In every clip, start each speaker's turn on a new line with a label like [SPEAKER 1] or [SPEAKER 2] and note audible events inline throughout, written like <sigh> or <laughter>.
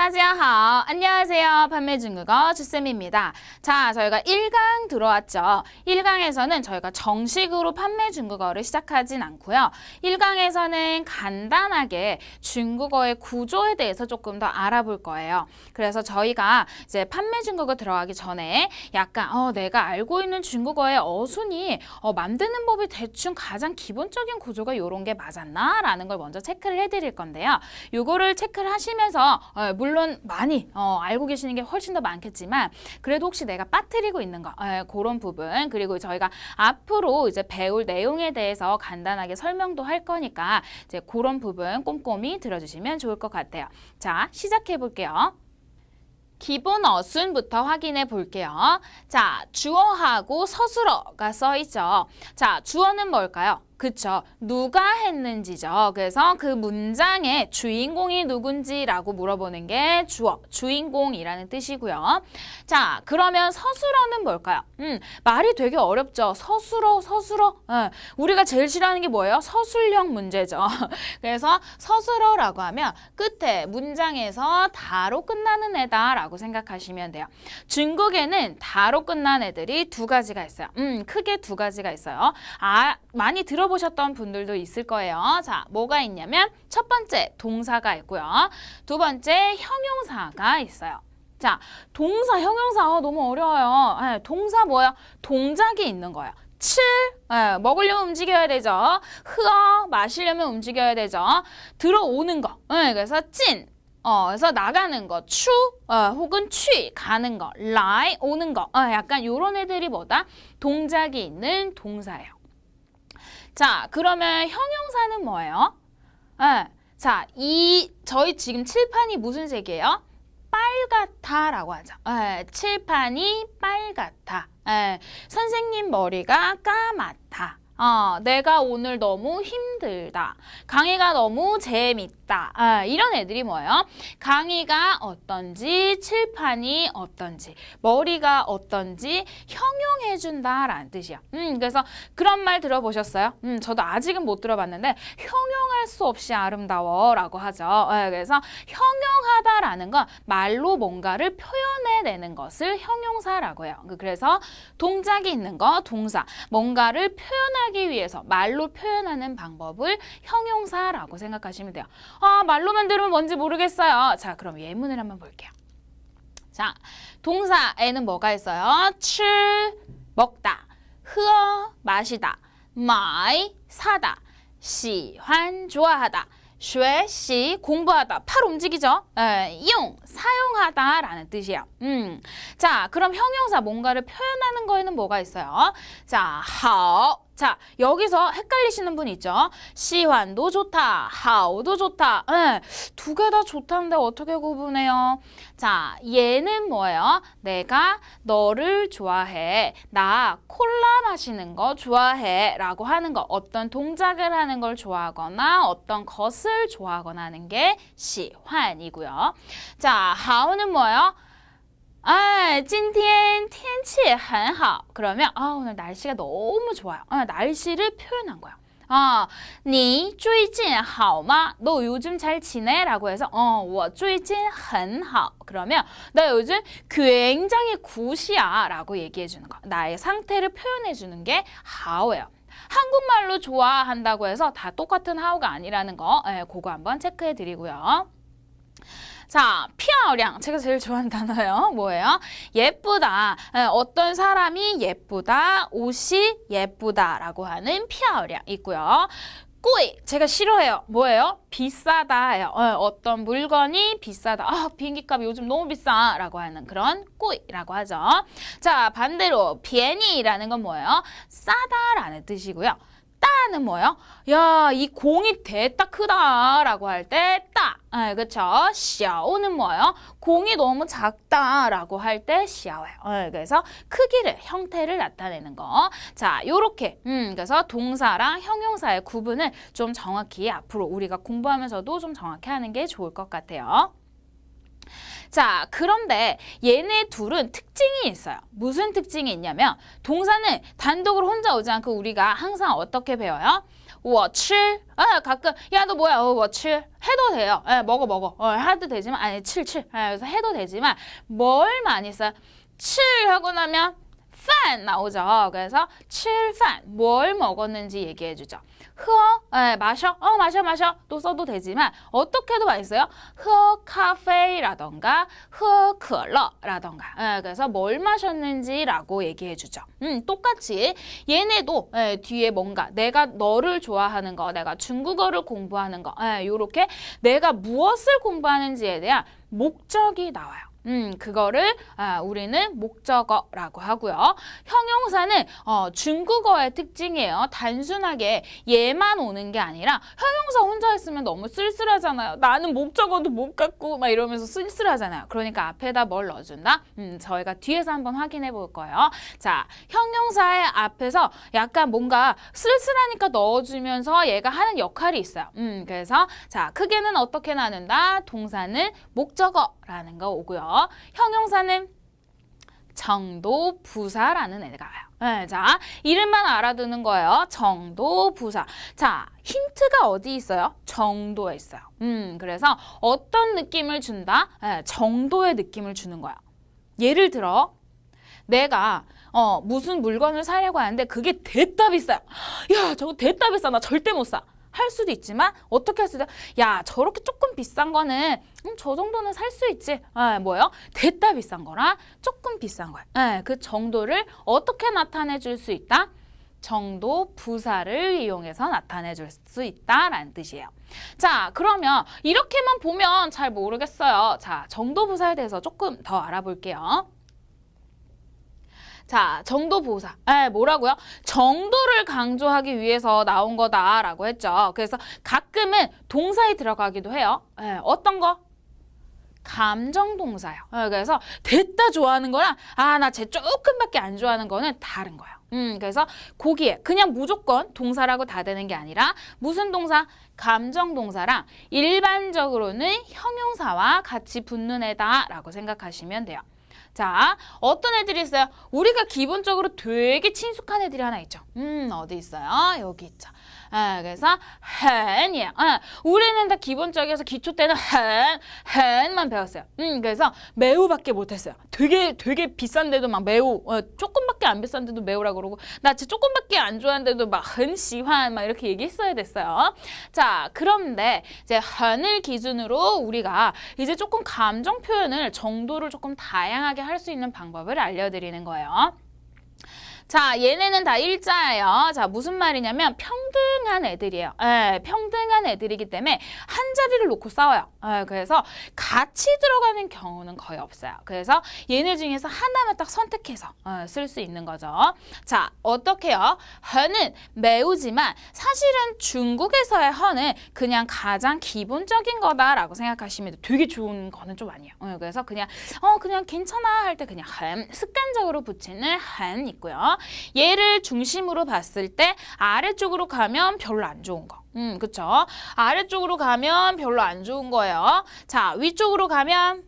[SPEAKER 1] 따지야하오. 안녕하세요. 판매 중국어 주쌤입니다. 자, 저희가 1강 들어왔죠. 1강에서는 저희가 정식으로 판매 중국어를 시작하진 않고요. 1강에서는 간단하게 중국어의 구조에 대해서 조금 더 알아볼 거예요. 그래서 저희가 이제 판매 중국어 들어가기 전에 약간 어, 내가 알고 있는 중국어의 어순이 어, 만드는 법이 대충 가장 기본적인 구조가 이런 게 맞았나? 라는 걸 먼저 체크를 해드릴 건데요. 요거를 체크를 하시면서 어, 물론 많이 어, 알고 계시는 게 훨씬 더 많겠지만 그래도 혹시 내가 빠뜨리고 있는 거 어, 그런 부분 그리고 저희가 앞으로 이제 배울 내용에 대해서 간단하게 설명도 할 거니까 이제 그런 부분 꼼꼼히 들어주시면 좋을 것 같아요. 자 시작해 볼게요. 기본 어순부터 확인해 볼게요. 자, 주어하고 서술어가 써 있죠. 자, 주어는 뭘까요? 그쵸. 누가 했는지죠. 그래서 그 문장의 주인공이 누군지라고 물어보는 게 주어, 주인공이라는 뜻이고요. 자, 그러면 서술어는 뭘까요? 음, 말이 되게 어렵죠. 서술어, 서술어. 예, 우리가 제일 싫어하는 게 뭐예요? 서술형 문제죠. <laughs> 그래서 서술어라고 하면 끝에 문장에서 다로 끝나는 애다라고 생각하시면 돼요. 중국에는 다로 끝난 애들이 두 가지가 있어요. 음, 크게 두 가지가 있어요. 아, 많이 들어보셨던 분들도 있을 거예요. 자, 뭐가 있냐면 첫 번째 동사가 있고요. 두 번째 형용사가 있어요. 자, 동사, 형용사 어, 너무 어려워요. 예, 동사 뭐야? 동작이 있는 거예요. 칠, 예, 먹으려면 움직여야 되죠. 흐어, 마시려면 움직여야 되죠. 들어오는 거, 예, 그래서 찐, 어, 그래서 나가는 거, 추, 어, 혹은 취, 가는 거, 라이, 오는 거, 어, 약간 요런 애들이 뭐다? 동작이 있는 동사예요. 자, 그러면 형용사는 뭐예요? 예, 자, 이, 저희 지금 칠판이 무슨 색이에요? 빨갛다라고 하죠. 예, 칠판이 빨갛다. 예, 선생님 머리가 까맣다. 어, 내가 오늘 너무 힘들다. 강의가 너무 재밌다. 아, 이런 애들이 뭐예요? 강의가 어떤지, 칠판이 어떤지, 머리가 어떤지 형용해준다라는 뜻이야. 음, 그래서 그런 말 들어보셨어요? 음, 저도 아직은 못 들어봤는데 형용할 수 없이 아름다워라고 하죠. 예, 그래서 형용하다라는 건 말로 뭔가를 표현해내는 것을 형용사라고 해요. 그래서 동작이 있는 거, 동사, 뭔가를 표현하기 위해서 말로 표현하는 방법을 형용사라고 생각하시면 돼요. 아, 말로만 들으면 뭔지 모르겠어요. 자, 그럼 예문을 한번 볼게요. 자, 동사에는 뭐가 있어요? 칠, 먹다, 흐어, 마시다, 마이, 사다, 시환, 좋아하다, 学习 공부하다 팔 움직이죠 에, 용 사용하다라는 뜻이에요 음. 자 그럼 형용사 뭔가를 표현하는 거에는 뭐가 있어요 자 하오 자 여기서 헷갈리시는 분 있죠? 시환도 좋다 하오도 좋다. 예, 두개 다 좋다는데 어떻게 구분해요? 자 얘는 뭐예요? 내가 너를 좋아해 나 콜라 마시는 거 좋아해 라고 하는 거. 어떤 동작을 하는 걸 좋아하거나 어떤 것을 좋아하거나 하는 게 시환이고요. 자 하오는 뭐예요 아, 今天天气很好. 그러면 아, 오늘 날씨가 너무 좋아요. 아, 날씨를 표현한 거야. 아, 你最近好吗? 너 요즘 잘 지내? 라고 해서 어, 我最近很好. 그러면 나 요즘 굉장히 굿이야 라고 얘기해 주는 거. 나의 상태를 표현해 주는 게 하오예요. 한국말로 좋아한다고 해서 다 똑같은 하오가 아니라는 거, 예, 그거 한번 체크해 드리고요. 자, 피아오량 제가 제일 좋아하는 <laughs> 단어예요. 뭐예요? 예쁘다. 에, 어떤 사람이 예쁘다, 옷이 예쁘다라고 하는 피아오량 있고요. 꾸이 제가 싫어해요. 뭐예요? 비싸다예요. 어, 어떤 물건이 비싸다. 아, 비행기값이 요즘 너무 비싸라고 하는 그런 꾸이라고 하죠. 자, 반대로 비엔이라는 건 뭐예요? 싸다라는 뜻이고요. 따는 뭐예요? 야, 이 공이 대따 크다라고 할 때 따. 아, 그렇죠. 샤오는 뭐예요? 공이 너무 작다라고 할 때 샤오예요. 아, 그래서 크기를 형태를 나타내는 거. 자, 요렇게 음, 그래서 동사랑 형용사의 구분을 좀 정확히 앞으로 우리가 공부하면서도 좀 정확히 하는 게 좋을 것 같아요. 자, 그런데 얘네 둘은 특징이 있어요. 무슨 특징이 있냐면 동사는 단독으로 혼자 오지 않고 우리가 항상 어떻게 배워요? 워칠. 아, 가끔 야 너 뭐야? 어, 워칠. 해도 돼요. 에, 먹어 먹어. 어, 해도 되지만 아니 칠칠. 예, 그래서 해도 되지만 뭘 많이 써요? 칠 하고 나면 판 나오죠. 그래서 칠판 뭘 먹었는지 얘기해 주죠. 흐어, 에, 예， 마셔, 어, 마셔, 마셔 또 써도 되지만 어떻게도 맛있어요. 흐어 카페라던가 흐어 클러라던가 에, 예， 그래서 뭘 마셨는지라고 얘기해 주죠. 음, 똑같이 얘네도 에, 뒤에 뭔가 내가 너를 좋아하는 거, 내가 중국어를 공부하는 거 에, 요렇게 내가 무엇을 공부하는지에 대한 목적이 나와요. 음, 그거를 아, 우리는 목적어라고 하고요. 형용사는 어, 중국어의 특징이에요. 단순하게 얘만 오는 게 아니라 형용사 혼자 있으면 너무 쓸쓸하잖아요. 나는 목적어도 못 갖고 막 이러면서 쓸쓸하잖아요. 그러니까 앞에다 뭘 넣어준다? 음, 저희가 뒤에서 한번 확인해 볼 거예요. 자, 형용사의 앞에서 약간 뭔가 쓸쓸하니까 넣어주면서 얘가 하는 역할이 있어요. 음, 그래서 자, 크게는 어떻게 나눈다? 동사는 목적어 라는 거 오고요. 형용사는 정도 부사라는 애가 와요. 네, 자, 이름만 알아두는 거예요. 정도 부사. 자, 힌트가 어디 있어요? 정도에 있어요. 음, 그래서 어떤 느낌을 준다? 네, 정도의 느낌을 주는 거야. 예를 들어, 내가 어, 무슨 물건을 사려고 하는데 그게 됐다 비싸요. <gasps> 야, 저거 됐다 비싸. 나 절대 못 사. 할 수도 있지만 어떻게 할 수도 야 저렇게 조금 비싼 거는 음, 저 정도는 살 수 있지. 아, 뭐요? 됐다 비싼 거랑 조금 비싼 거야. 예, 그 정도를 어떻게 나타내 줄 수 있다? 정도 부사를 이용해서 나타내 줄 수 있다라는 뜻이에요. 자 그러면 이렇게만 보면 잘 모르겠어요. 자 정도 부사에 대해서 조금 더 알아볼게요 자, 정도 보사. 에, 뭐라고요? 정도를 강조하기 위해서 나온 거다라고 했죠. 그래서 가끔은 동사에 들어가기도 해요. 에, 어떤 거? 감정 동사요. 에, 그래서 됐다 좋아하는 거랑 아, 나 쟤 조금밖에 안 좋아하는 거는 다른 거예요. 음, 그래서 거기에 그냥 무조건 동사라고 다 되는 게 아니라 무슨 동사? 감정 동사랑 일반적으로는 형용사와 같이 붙는 애다라고 생각하시면 돼요. 자, 어떤 애들이 있어요? 우리가 기본적으로 되게 친숙한 애들이 하나 있죠. 음, 어디 있어요? 여기 있죠. 아, 그래서 한이에요. 어, 우리는 다 기본적이어서 기초 때는 한, 한만 배웠어요. 음, 그래서 매우밖에 못했어요. 되게 되게 비싼데도 막 매우, 어, 조금밖에 안 비싼데도 매우라 그러고 나 진짜 조금밖에 안 좋아하는데도 막 헌시환 막 이렇게 얘기했어야 됐어요. 자, 그런데 이제 한을 기준으로 우리가 이제 조금 감정 표현을 정도를 조금 다양하게 할 수 있는 방법을 알려드리는 거예요. 자, 얘네는 다 일자예요. 자, 무슨 말이냐면 평등한 애들이에요. 예, 평등한 애들이기 때문에 한 자리를 놓고 싸워요. 예, 그래서 같이 들어가는 경우는 거의 없어요. 그래서 얘네 중에서 하나만 딱 선택해서 어, 쓸수 있는 거죠. 자, 어떻게요? 허는 매우지만 사실은 중국에서의 허는 그냥 가장 기본적인 거다라고 생각하시면. 되게 좋은 거는 좀 아니에요. 어, 그래서 그냥 어 그냥 괜찮아 할 때 그냥 한 습관적으로 붙이는 한 있고요. 얘를 중심으로 봤을 때 아래쪽으로 가면 별로 안 좋은 거. 음, 그쵸? 아래쪽으로 가면 별로 안 좋은 거예요. 자, 위쪽으로 가면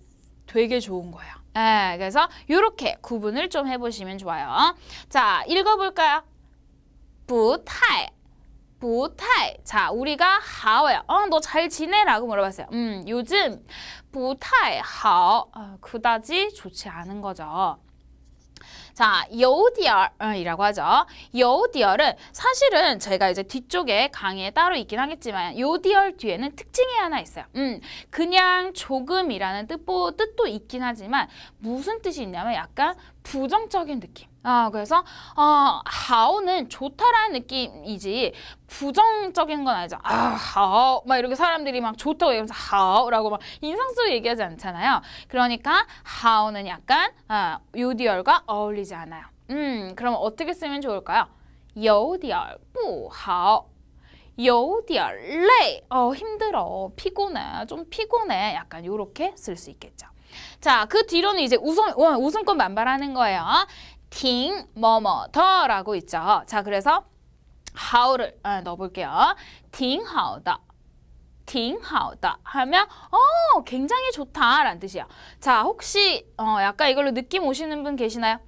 [SPEAKER 1] 되게 좋은 거예요. 예, 그래서 이렇게 구분을 좀 해보시면 좋아요. 자, 읽어볼까요? 不太 부타이. 자, 우리가 하오요. 어, 너 잘 지내라고 물어봤어요. 음, 요즘 부타이 하오. 어, 그다지 좋지 않은 거죠. 자, 요디얼이라고 하죠. 요디얼은 사실은 제가 이제 뒤쪽에 강의에 따로 있긴 하겠지만 요디얼 뒤에는 특징이 하나 있어요. 음, 그냥 조금이라는 뜻보, 뜻도 있긴 하지만 무슨 뜻이 있냐면 약간 부정적인 느낌. 아, 그래서 어, 하오는 좋다라는 느낌이지 부정적인 건 아니죠. 아, 하오 막 이렇게 사람들이 막 좋다고 얘기하면서 하오라고 막 인상쓰고 얘기하지 않잖아요. 그러니까 하오는 약간 아, 요디얼과 어울리지 않아요. 음, 그럼 어떻게 쓰면 좋을까요? 요디얼 不好 요디얼레 어 힘들어 피곤해 좀 피곤해 약간 요렇게 쓸 수 있겠죠. 자, 그 뒤로는 이제 웃음, 어, 웃음꽃 만발하는 거예요. 팅, 뭐뭐, 더 라고 있죠. 자, 그래서 how를 아, 넣어볼게요. 팅, 하우다. 팅하오다 하면 어 굉장히 좋다 라는 뜻이야. 자 혹시 어 약간 이걸로 느낌 오시는 분 계시나요?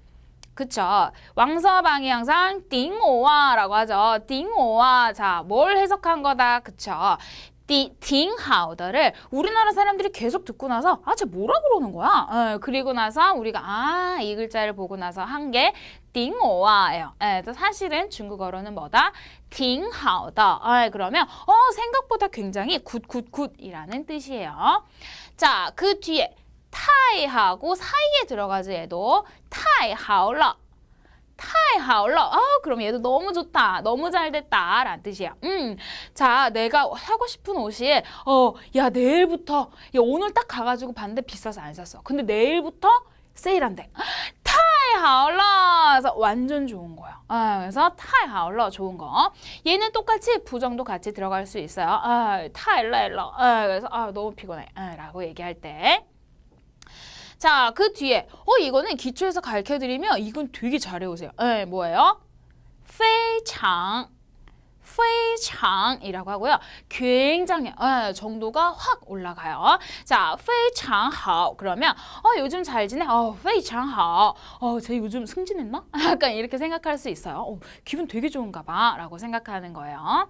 [SPEAKER 1] 그쵸. 왕서방이 항상 띵오와라고 하죠. 띵오와. 자, 뭘 해석한 거다. 그쵸. 띵, 띵하우더를 우리나라 사람들이 계속 듣고 나서 아, 쟤 뭐라 그러는 거야? 예, 그리고 나서 우리가 아, 이 글자를 보고 나서 한 게 띵오와예요. 예, 사실은 중국어로는 뭐다? 띵하우더. 예, 그러면 어, 생각보다 굉장히 굿굿굿이라는 뜻이에요. 자, 그 뒤에 타이하고 사이에 들어가지 얘도 타이하울러. 타이하울러. 아, 그럼 얘도 너무 좋다. 너무 잘 됐다. 라는 뜻이야. 음. 자, 내가 사고 싶은 옷이 어, 야, 내일부터 야, 오늘 딱 가 가지고 봤는데 비싸서 안 샀어. 근데 내일부터 세일한대. 타이하울러. 그래서 완전 좋은 거야. 아, 그래서 타이하울러 좋은 거. 얘는 똑같이 부정도 같이 들어갈 수 있어요. 아, 타이레러. 아, 그래서 아, 너무 피곤해. 아, 라고 얘기할 때. 자, 그 뒤에 어 이거는 기초에서 가르쳐 드리면 이건 되게 잘해 오세요. 예, 뭐예요? 非常 非常이라고 하고요. 굉장히 예, 정도가 확 올라가요. 자, 非常好 그러면 어 요즘 잘 지내? 어, 非常好. 어, 쟤 요즘 승진했나? <laughs> 약간 이렇게 생각할 수 있어요. 어, 기분 되게 좋은가 봐라고 생각하는 거예요.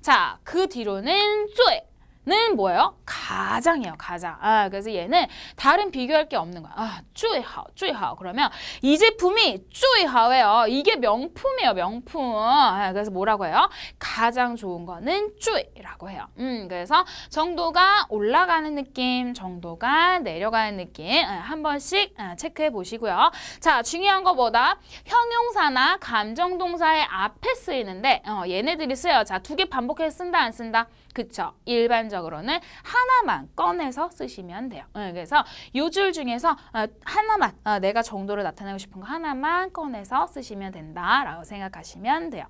[SPEAKER 1] 자, 그 뒤로는 最 는 뭐예요? 가장이에요, 가장. 아, 그래서 얘는 다른 비교할 게 없는 거야. 아, 쭈이하오, 쭈이하오. 그러면 이 제품이 쭈이하오예요. 이게 명품이에요, 명품. 아, 그래서 뭐라고 해요? 가장 좋은 거는 쭈이라고 해요. 음, 그래서 정도가 올라가는 느낌, 정도가 내려가는 느낌 아, 한 번씩 아, 체크해 보시고요. 자, 중요한 거보다 형용사나 감정동사의 앞에 쓰이는데 어, 얘네들이 쓰여요. 자, 두 개 반복해서 쓴다, 안 쓴다? 그쵸. 일반적으로는 하나만 꺼내서 쓰시면 돼요. 네, 그래서 요 줄 중에서 어, 하나만 어, 내가 정도를 나타내고 싶은 거 하나만 꺼내서 쓰시면 된다라고 생각하시면 돼요.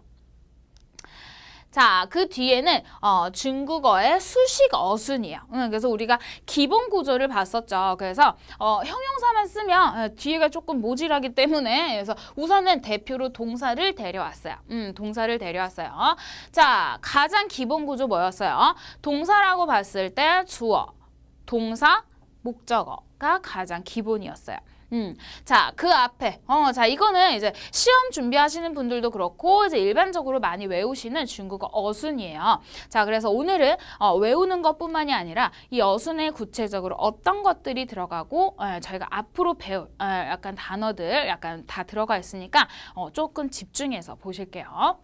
[SPEAKER 1] 자, 그 뒤에는 어, 중국어의 수식 어순이에요. 응, 그래서 우리가 기본 구조를 봤었죠. 그래서 어, 형용사만 쓰면 어, 뒤에가 조금 모질하기 때문에 그래서 우선은 대표로 동사를 데려왔어요. 음, 동사를 데려왔어요. 자, 가장 기본 구조 뭐였어요? 동사라고 봤을 때 주어, 동사, 목적어가 가장 기본이었어요. 음, 자, 그 앞에, 어, 자, 이거는 이제 시험 준비하시는 분들도 그렇고, 이제 일반적으로 많이 외우시는 중국어 어순이에요. 자, 그래서 오늘은 어, 외우는 것 뿐만이 아니라 이 어순에 구체적으로 어떤 것들이 들어가고, 어, 저희가 앞으로 배울 어, 약간 단어들 약간 다 들어가 있으니까 어, 조금 집중해서 보실게요.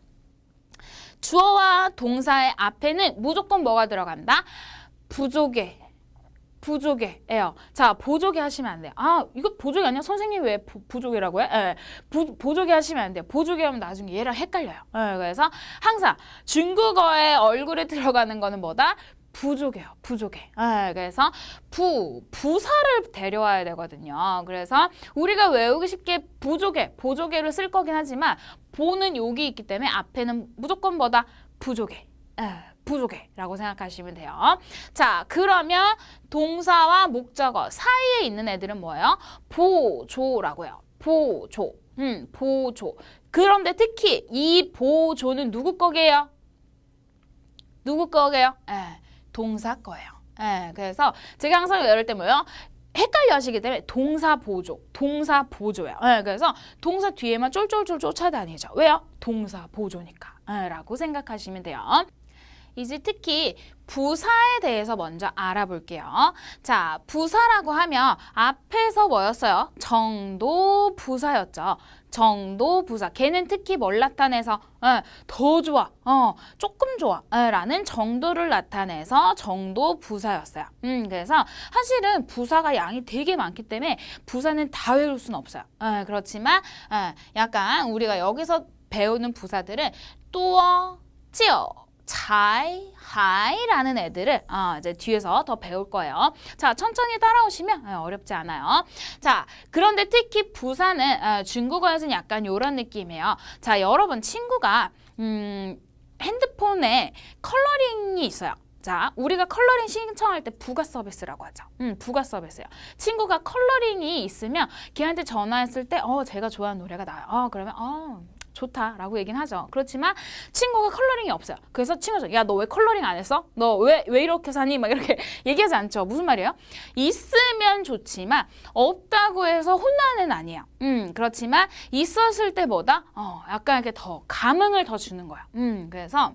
[SPEAKER 1] 주어와 동사의 앞에는 무조건 뭐가 들어간다? 부족의 부족해예요. 자, 보조개 하시면 안 돼요. 아, 이거 보조개 아니야? 선생님 왜 부, 부조개라고 해? 예, 부, 보조개 하시면 안 돼요. 보조개 하면 나중에 얘랑 헷갈려요. 예, 그래서 항상 중국어의 얼굴에 들어가는 거는 뭐다? 부족해요. 부족해. 예, 그래서 부, 부사를 데려와야 되거든요. 그래서 우리가 외우기 쉽게 부족해, 보조개를 쓸 거긴 하지만 보는 여기 있기 때문에 앞에는 무조건 뭐다? 부족해. 예, 부족해 라고 생각하시면 돼요. 자, 그러면 동사와 목적어 사이에 있는 애들은 뭐예요? 보조라고요. 보조. 음, 보조. 그런데 특히 이 보조는 누구 거게요? 누구 거게요? 예, 동사 거예요. 예, 그래서 제가 항상 이럴 때 뭐예요? 헷갈려 하시기 때문에 동사 보조, 동사 보조예요. 예, 그래서 동사 뒤에만 쫄쫄쫄 쫓아다니죠. 왜요? 동사 보조니까. 예, 라고 생각하시면 돼요. 이제 특히 부사에 대해서 먼저 알아볼게요. 자, 부사라고 하면 앞에서 뭐였어요? 정도 부사였죠. 정도 부사. 걔는 특히 뭘 나타내서 예, 더 좋아, 어, 조금 좋아 예, 라는 정도를 나타내서 정도 부사였어요. 음, 그래서 사실은 부사가 양이 되게 많기 때문에 부사는 다 외울 수는 없어요. 예, 그렇지만 예, 약간 우리가 여기서 배우는 부사들은 또어, 찌어, 잘, 하이라는 애들을 어, 이제 뒤에서 더 배울 거예요. 자, 천천히 따라오시면 어, 어렵지 않아요. 자, 그런데 특히 부사는 어, 중국어에서는 약간 이런 느낌이에요. 자, 여러분 친구가 음, 핸드폰에 컬러링이 있어요. 자, 우리가 컬러링 신청할 때 부가 서비스라고 하죠. 음, 부가 서비스예요. 친구가 컬러링이 있으면 걔한테 전화했을 때, 어, 제가 좋아하는 노래가 나요. 어, 그러면, 어, 좋다라고 얘기는 하죠. 그렇지만 친구가 컬러링이 없어요. 그래서 친구가 야너 왜 컬러링 안 했어? 너 왜 왜 이렇게 사니? 막 이렇게 <laughs> 얘기하지 않죠. 무슨 말이에요? 있으면 좋지만 없다고 해서 혼나는 아니에요. 음 그렇지만 있었을 때보다 어 약간 이렇게 더 감흥을 더 주는 거야. 음 그래서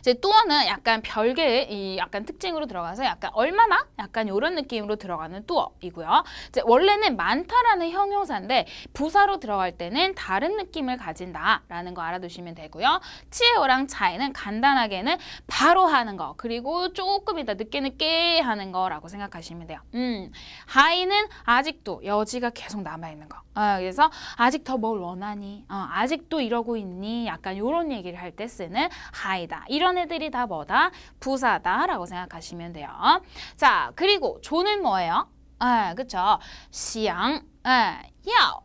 [SPEAKER 1] 이제 뚜어는 약간 별개의 이 약간 특징으로 들어가서 약간 얼마나 약간 이런 느낌으로 들어가는 뚜어이고요. 이제 원래는 많다라는 형용사인데 부사로 들어갈 때는 다른 느낌을 가진다라는 거 알아두시면 되고요. 치에오랑 차이는 간단하게는 바로 하는 거 그리고 조금 이따 늦게 늦게 하는 거라고 생각하시면 돼요. 음, 하이는 아직도 여지가 계속 남아 있는 거. 아, 그래서 아직 더 뭘 원하니? 어, 아직도 이러고 있니? 약간 이런 얘기를 할 때 쓰는 하이다. 있다. 이런 애들이 다 뭐다? 부사다라고 생각하시면 돼요. 자, 그리고 존은 뭐예요? 아, 그쵸? 시양, 아, 예, 야,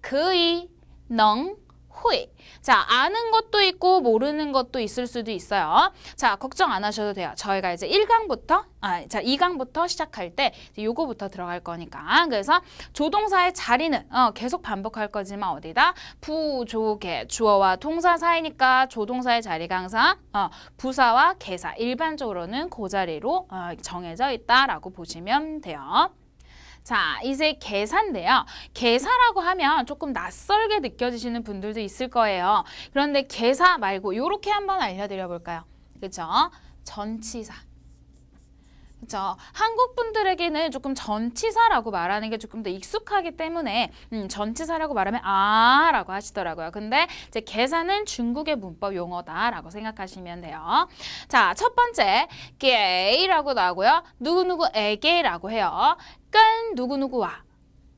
[SPEAKER 1] 그이, 능, 能,会. 자, 아는 것도 있고 모르는 것도 있을 수도 있어요. 자, 걱정 안 하셔도 돼요. 저희가 이제 1강부터, 아, 자, 2강부터 시작할 때 요거부터 들어갈 거니까. 그래서 조동사의 자리는 어, 계속 반복할 거지만 어디다? 부조개, 주어와 동사 사이니까 조동사의 자리가 항상 어, 부사와 개사, 일반적으로는 그 자리로 어, 정해져 있다라고 보시면 돼요. 자, 이제 계산인데요. 계사라고 하면 조금 낯설게 느껴지시는 분들도 있을 거예요. 그런데 계사 말고 이렇게 한번 알려드려 볼까요? 그렇죠? 전치사. 그렇죠. 한국 분들에게는 조금 전치사라고 말하는 게 조금 더 익숙하기 때문에 음, 전치사라고 말하면 아라고 하시더라고요. 근데 이제 계산은 중국의 문법 용어다라고 생각하시면 돼요. 자, 첫 번째 게이라고 나오고요. 누구누구에게라고 해요. 끈 누구누구와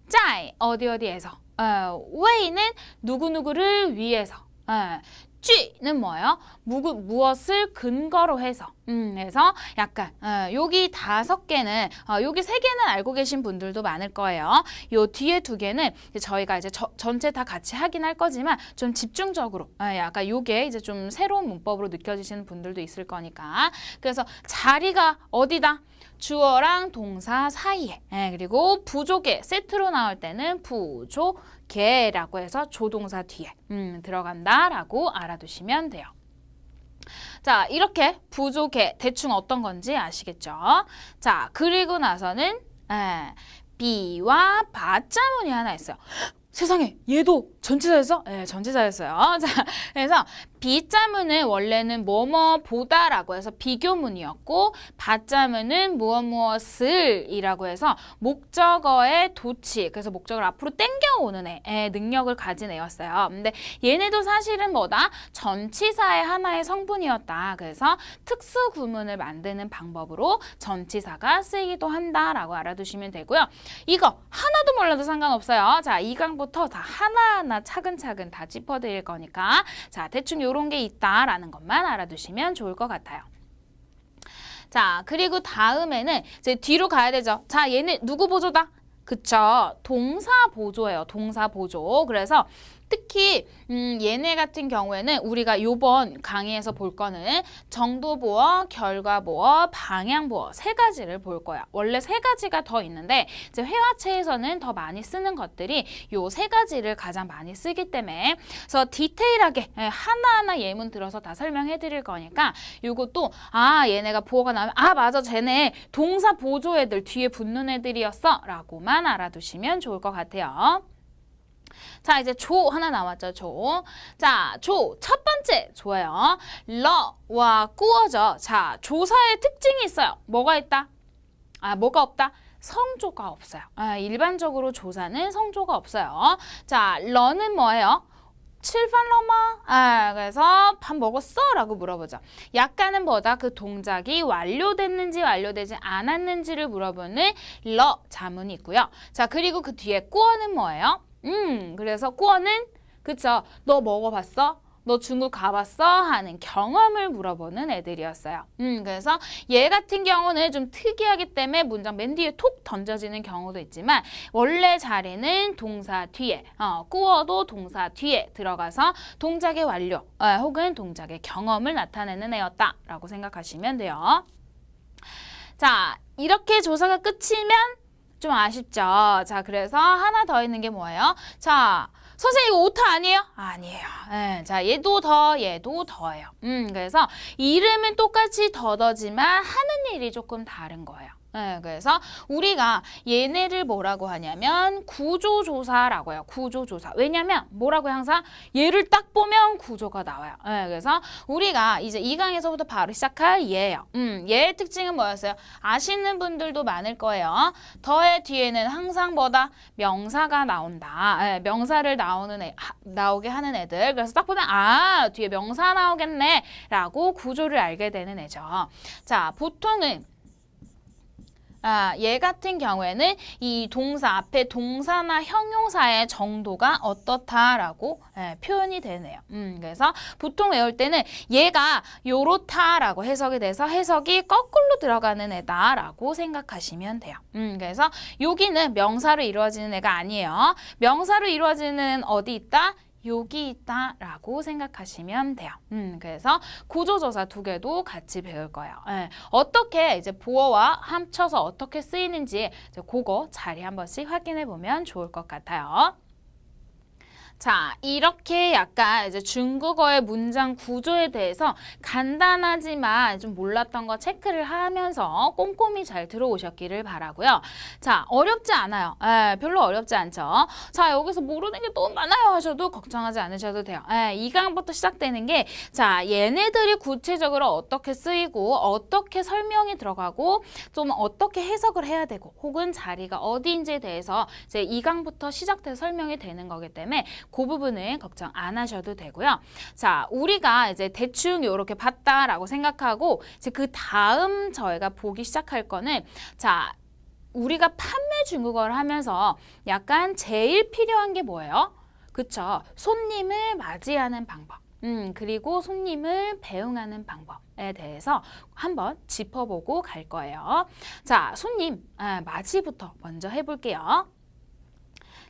[SPEAKER 1] 짜이 어디 어디에서 어, 웨이는 누구누구를 위해서 어, 쥐는 뭐예요? 무구, 무엇을 근거로 해서 음, 그래서 약간 어, 여기 다섯 개는 어, 여기 세 개는 알고 계신 분들도 많을 거예요. 요 뒤에 두 개는 이제 저희가 이제 저, 전체 다 같이 하긴 할 거지만 좀 집중적으로 어, 약간 요게 이제 좀 새로운 문법으로 느껴지시는 분들도 있을 거니까 그래서 자리가 어디다? 주어랑 동사 사이에 예, 그리고 부조개 세트로 나올 때는 부조개라고 해서 조동사 뒤에 음, 들어간다라고 알아두시면 돼요. 자 이렇게 부조개 대충 어떤 건지 아시겠죠? 자 그리고 나서는 예, 비와 바자문이 하나 있어요. <gasps> 세상에 얘도 전치사였어? 네, 전치사였어요. <laughs> 자, 그래서 비자문은 원래는 뭐뭐 보다라고 해서 비교문이었고 바자문은 무엇 무엇을이라고 해서 목적어의 도치 그래서 목적을 앞으로 땡겨오는 애, 애 능력을 가진 애였어요. 근데 얘네도 사실은 뭐다 전치사의 하나의 성분이었다. 그래서 특수 구문을 만드는 방법으로 전치사가 쓰이기도 한다라고 알아두시면 되고요. 이거 하나도 몰라도 상관없어요. 자, 이 강부터 다 하나하나 차근차근 다 짚어드릴 거니까 자 대충 요런 게 있다라는 것만 알아두시면 좋을 것 같아요. 자, 그리고 다음에는 이제 뒤로 가야 되죠. 자, 얘네 누구 보조다? 그쵸. 동사 보조예요. 동사 보조. 그래서 특히 음, 얘네 같은 경우에는 우리가 요번 강의에서 볼 거는 정도 보어, 결과 보어, 방향 보어 세 가지를 볼 거야. 원래 세 가지가 더 있는데 이제 회화체에서는 더 많이 쓰는 것들이 요 세 가지를 가장 많이 쓰기 때문에 그래서 디테일하게 예, 하나하나 예문 들어서 다 설명해 드릴 거니까 요것도 아 얘네가 보어가 나오면 아 맞아 쟤네 동사 보조 애들 뒤에 붙는 애들이었어 라고만 알아두시면 좋을 것 같아요. 자, 이제 조 하나 남았죠, 조. 자, 조. 첫 번째 조예요. 러와 꾸어져. 자, 조사의 특징이 있어요. 뭐가 있다? 아, 뭐가 없다? 성조가 없어요. 아, 일반적으로 조사는 성조가 없어요. 자, 러는 뭐예요? 칠판러마? 아, 그래서 밥 먹었어? 라고 물어보죠. 약간은 뭐다? 그 동작이 완료됐는지 완료되지 않았는지를 물어보는 러 자문이 있고요. 자, 그리고 그 뒤에 꾸어는 뭐예요? 음, 그래서 꾸어는 그쵸? 너 먹어봤어? 너 중국 가봤어? 하는 경험을 물어보는 애들이었어요. 음, 그래서 얘 같은 경우는 좀 특이하기 때문에 문장 맨 뒤에 톡 던져지는 경우도 있지만 원래 자리는 동사 뒤에, 어, 꾸어도 동사 뒤에 들어가서 동작의 완료 어, 혹은 동작의 경험을 나타내는 애였다라고 생각하시면 돼요. 자, 이렇게 조사가 끝이면 좀 아쉽죠. 자, 그래서 하나 더 있는 게 뭐예요? 자, 선생님 이거 오타 아니에요? 아니에요. 예, 자 얘도 더 얘도 더예요. 음 그래서 이름은 똑같이 더더지만 하는 일이 조금 다른 거예요. 예, 그래서 우리가 얘네를 뭐라고 하냐면 구조조사라고 해요. 구조조사. 왜냐면 뭐라고 항상 얘를 딱 보면 구조가 나와요. 예, 그래서 우리가 이제 이 강에서부터 바로 시작할 얘예요. 음, 얘의 특징은 뭐였어요? 아시는 분들도 많을 거예요. 더의 뒤에는 항상 뭐다? 명사가 나온다. 예, 명사를 나오는 애, 하- 나오게 하는 애들. 그래서 딱 보면 아 뒤에 명사 나오겠네 라고 구조를 알게 되는 애죠. 자, 보통은 아, 얘 같은 경우에는 이 동사 앞에 동사나 형용사의 정도가 어떻다라고 예, 표현이 되네요. 음, 그래서 보통 외울 때는 얘가 요렇다라고 해석이 돼서 해석이 거꾸로 들어가는 애다라고 생각하시면 돼요. 음, 그래서 여기는 명사로 이루어지는 애가 아니에요. 명사로 이루어지는 어디 있다? 여기 있다 라고 생각하시면 돼요. 음, 그래서 구조조사 두 개도 같이 배울 거예요. 예, 어떻게 이제 보어와 합쳐서 어떻게 쓰이는지 이제 그거 자리 한 번씩 확인해 보면 좋을 것 같아요. 자, 이렇게 약간 이제 중국어의 문장 구조에 대해서 간단하지만 좀 몰랐던 거 체크를 하면서 꼼꼼히 잘 들어오셨기를 바라고요. 자, 어렵지 않아요. 예, 별로 어렵지 않죠. 자, 여기서 모르는 게 너무 많아요 하셔도 걱정하지 않으셔도 돼요. 예, 이 강부터 시작되는 게 자, 얘네들이 구체적으로 어떻게 쓰이고 어떻게 설명이 들어가고 좀 어떻게 해석을 해야 되고 혹은 자리가 어디인지에 대해서 이제 이 강부터 시작돼서 설명이 되는 거기 때문에 그 부분은 걱정 안 하셔도 되고요. 자, 우리가 이제 대충 이렇게 봤다라고 생각하고 이제 그 다음 저희가 보기 시작할 거는 자, 우리가 판매 중국어를 하면서 약간 제일 필요한 게 뭐예요? 그쵸. 손님을 맞이하는 방법. 음, 그리고 손님을 배웅하는 방법에 대해서 한번 짚어보고 갈 거예요. 자, 손님, 아, 맞이부터 먼저 해볼게요.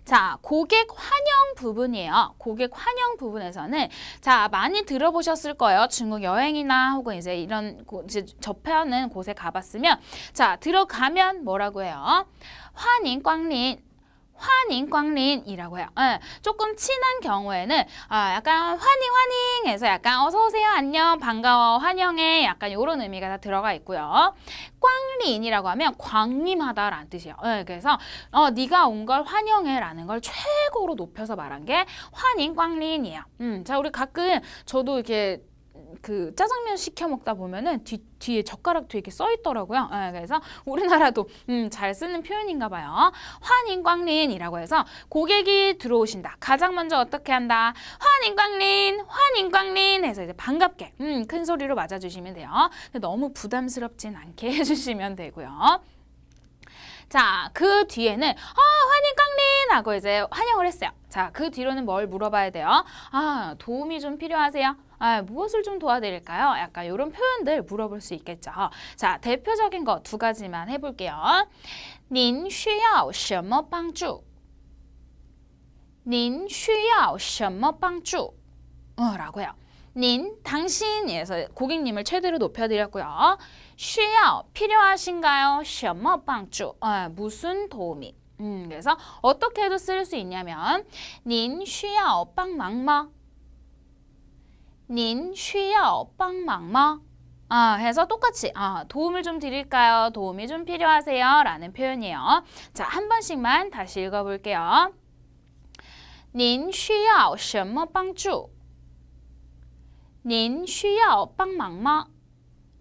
[SPEAKER 1] 자, 고객 환영 부분이에요. 고객 환영 부분에서는 자, 많이 들어보셨을 거예요. 중국 여행이나 혹은 이제 이런 곳, 이제 접하는 곳에 가봤으면 자, 들어가면 뭐라고 해요? 환인 꽝린 환인 꽝린이라고 해요. 예, 조금 친한 경우에는 아, 약간 환희 환희해서 약간 어서 오세요, 안녕, 반가워, 환영해, 약간 이런 의미가 다 들어가 있고요. 꽝린이라고 하면 광림하다라는 뜻이에요. 예, 그래서 어, 네가 온 걸 환영해라는 걸 최고로 높여서 말한 게 환인 꽝린이에요. 음, 자, 우리 가끔 저도 이렇게 그 짜장면 시켜 먹다 보면은 뒤, 뒤에 젓가락 뒤에 이렇게 써 있더라고요. 예, 그래서 우리나라도 음, 잘 쓰는 표현인가 봐요. 환인광린이라고 해서 고객이 들어오신다. 가장 먼저 어떻게 한다? 환인광린, 환인광린 해서 이제 반갑게 음, 큰 소리로 맞아주시면 돼요. 너무 부담스럽진 않게 <laughs> 해주시면 되고요. 자, 그 뒤에는 아, 환인광린 하고 이제 환영을 했어요. 자, 그 뒤로는 뭘 물어봐야 돼요? 아, 도움이 좀 필요하세요? 아, 무엇을 좀 도와드릴까요? 약간 이런 표현들 물어볼 수 있겠죠. 자, 대표적인 거 두 가지만 해볼게요. 您需要什么帮助?您需要什么帮助? 어, 라고요. 닌, 당신에서 고객님을 최대로 높여드렸고요. 需要, 필요하신가요? 什么帮助? 어, 무슨 도움이? 음, 그래서 어떻게 해도 쓸 수 있냐면 您需要帮忙吗?您需要帮忙吗? 아, 해서 똑같이 아, 도움을 좀 드릴까요? 도움이 좀 필요하세요? 라는 표현이에요. 자, 한 번씩만 다시 읽어볼게요. 您需要什么帮助?您需要帮忙吗?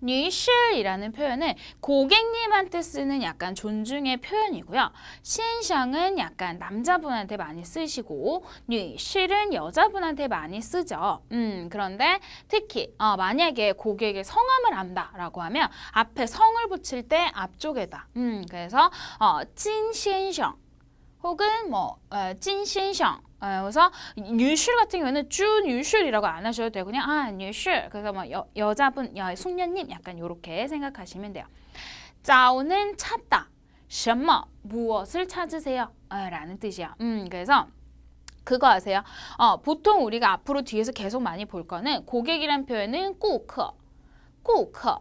[SPEAKER 1] 女士이라는 표현은 고객님한테 쓰는 약간 존중의 표현이고요. 신샹은 약간 남자분한테 많이 쓰시고 뉘실은 여자분한테 많이 쓰죠. 음, 그런데 특히 어, 만약에 고객의 성함을 안다라고 하면 앞에 성을 붙일 때 앞쪽에다. 음, 그래서 어, 찐신샹 혹은 뭐 어, 찐신샹 어, 그래서 뉴슐 같은 경우에는 준 뉴슐이라고 안 하셔도 돼요. 그냥 아 뉴슐. 그래서 뭐 여, 여자분, 여, 숙녀님 약간 요렇게 생각하시면 돼요. 짜오는 찾다. 什么 무엇을 찾으세요? 아, 라는 뜻이야. 음, 그래서 그거 아세요? 어, 보통 우리가 앞으로 뒤에서 계속 많이 볼 거는 고객이란 표현은 꾸커 꾸커,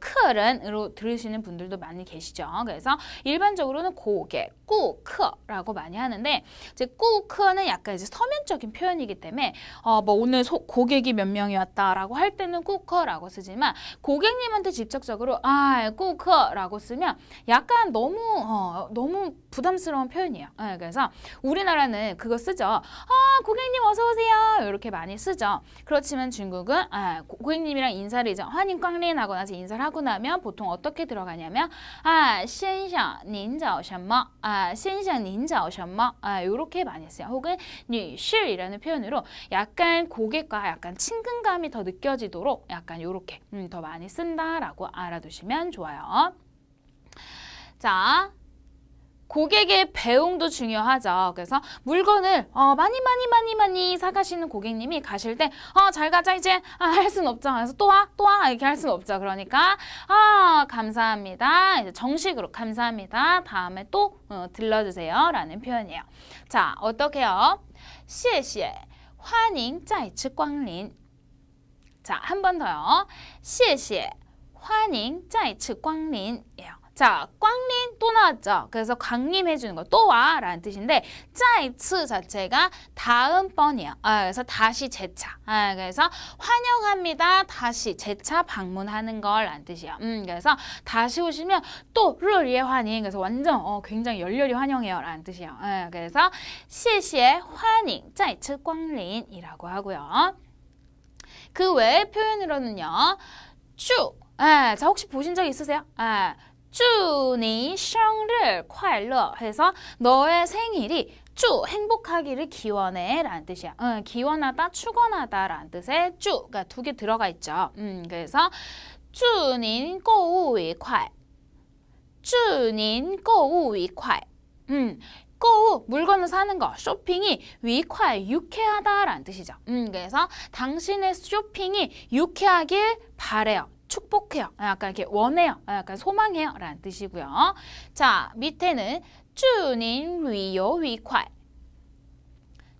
[SPEAKER 1] 커런으로 예, 예, 들으시는 분들도 많이 계시죠. 그래서 일반적으로는 고객, 꾸커라고 많이 하는데 이제 꾸커는 약간 이제 서면적인 표현이기 때문에 어, 뭐 오늘 소, 고객이 몇 명이 왔다라고 할 때는 꾸커라고 쓰지만 고객님한테 직접적으로 아 꾸커라고 쓰면 약간 너무 어, 너무 부담스러운 표현이에요. 에, 그래서 우리나라는 그거 쓰죠. 아 고객님 어서 오세요 이렇게 많이 쓰죠. 그렇지만 중국은 아, 고객님이랑 인사를 이제 아, 환인 꽝린하거나 인사를 하고 나면 보통 어떻게 들어가냐면 아, 신상 닌자오셔머 아, 신상 닌자오셔머 아, 요렇게 많이 했어요. 혹은 니실이라는 표현으로 약간 고객과 약간 친근감이 더 느껴지도록 약간 요렇게 음, 더 많이 쓴다라고 알아두시면 좋아요. 자, 고객의 배웅도 중요하죠. 그래서 물건을 어, 많이 많이 많이 많이 사가시는 고객님이 가실 때 어, 잘 가자 이제 아, 할 수는 없죠. 그래서 또 와, 또 와 이렇게 할 수는 없죠. 그러니까 아 감사합니다. 이제 정식으로 감사합니다. 다음에 또 어, 들러주세요라는 표현이에요. 자 어떻게요? 谢谢欢迎再次光临 자, 한 번 더요. 谢谢欢迎再次光临 예요. 자, 꽝린 또 나왔죠. 그래서 강림 해주는 거, 또 와! 라는 뜻인데, 짜이츠 자체가 다음번이야. 아, 그래서 다시 재차. 아, 그래서 환영합니다. 다시 재차 방문하는 걸 라는 뜻이야. 음, 그래서 다시 오시면 또 룰리에 환영. 그래서 완전, 어, 굉장히 열렬히 환영해요. 라는 뜻이에요. 아, 어, 그래서 시시에 환영, 짜이츠 꽝린이라고 하고요. 그 외의 표현으로는요, 쭉. 아, 자, 혹시 보신 적 있으세요? 아, 주니 생일 快乐 해서 너의 생일이 쭈 행복하기를 기원해 라는 뜻이야. 응, 기원하다, 축원하다 라는 뜻에 쭈가 그러니까 두개 들어가 있죠. 음, 그래서 주님 꼬우위콰이 주님 꼬우위콰이 음, 꼬우 물건을 사는 거 쇼핑이 위콰이 유쾌하다 라는 뜻이죠. 음, 그래서 당신의 쇼핑이 유쾌하길 바래요. 축복해요. 아, 약간 이렇게 원해요. 아, 약간 소망해요. 라는 뜻이고요. 자, 밑에는 주님 위요 위콰이.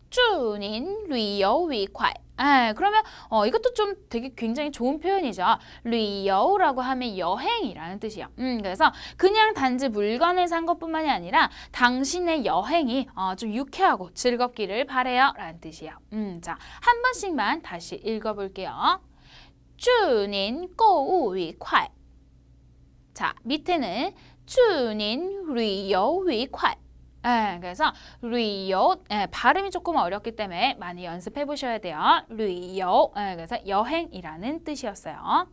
[SPEAKER 1] 주님 위요 위콰이. 에, 그러면 어, 이것도 좀 되게 굉장히 좋은 표현이죠. 리여우라고 하면 여행이라는 뜻이요. 음, 그래서 그냥 단지 물건을 산 것뿐만이 아니라 당신의 여행이 어, 좀 유쾌하고 즐겁기를 바래요. 라는 뜻이에요. 음, 자, 한 번씩만 다시 읽어볼게요. 주님 꼬우 위콰이. 자, 밑에는 주님 리요 위콰이. 예, 그래서 리요 예, 발음이 조금 어렵기 때문에 많이 연습해 보셔야 돼요. 리요 예, 그래서 여행이라는 뜻이었어요.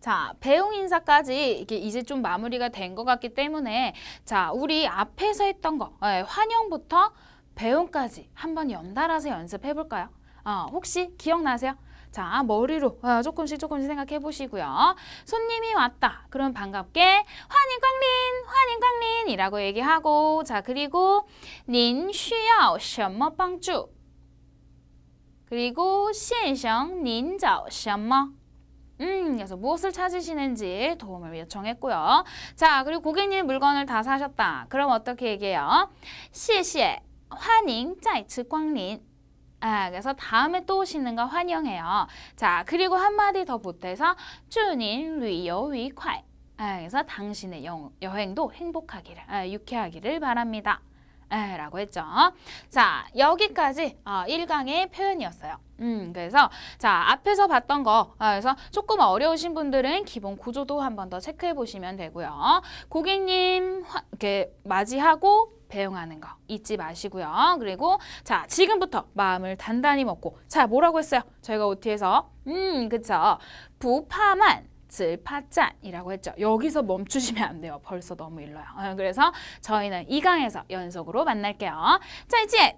[SPEAKER 1] 자, 배웅 인사까지 이게 이제 좀 마무리가 된 것 같기 때문에 자, 우리 앞에서 했던 거 예, 환영부터 배웅까지 한번 연달아서 연습해 볼까요? 어, 혹시 기억나세요? 자, 머리로 어, 조금씩 조금씩 생각해 보시고요. 손님이 왔다. 그럼 반갑게 환영光临, 환영 光临 이라고 얘기하고 자, 그리고 您需要什么帮助? 그리고 先生您找什么? 음, 그래서 무엇을 찾으시는지 도움을 요청했고요. 자, 그리고 고객님 물건을 다 사셨다. 그럼 어떻게 얘기해요? 谢谢欢迎再次光临. 아, 그래서 다음에 또 오시는 거 환영해요. 자, 그리고 한마디 더 보태서 주님 루이요위콰이 아, 예, 그래서 당신의 영, 여, 행도 행복하기를, 아, 유쾌하기를 바랍니다. 아, 라고 했죠. 자, 여기까지 어, 1강의 표현이었어요. 음, 그래서 자 앞에서 봤던 거 아, 그래서 조금 어려우신 분들은 기본 구조도 한 번 더 체크해 보시면 되고요. 고객님 화, 이렇게 맞이하고 배웅하는 거 잊지 마시고요. 그리고 자, 지금부터 마음을 단단히 먹고 자, 뭐라고 했어요? 저희가 OT에서 음, 그쵸. 부파만 질파짠이라고 했죠. 여기서 멈추시면 안 돼요. 벌써 너무 일러요. 어, 그래서 저희는 2강에서 연속으로 만날게요. 자, 이제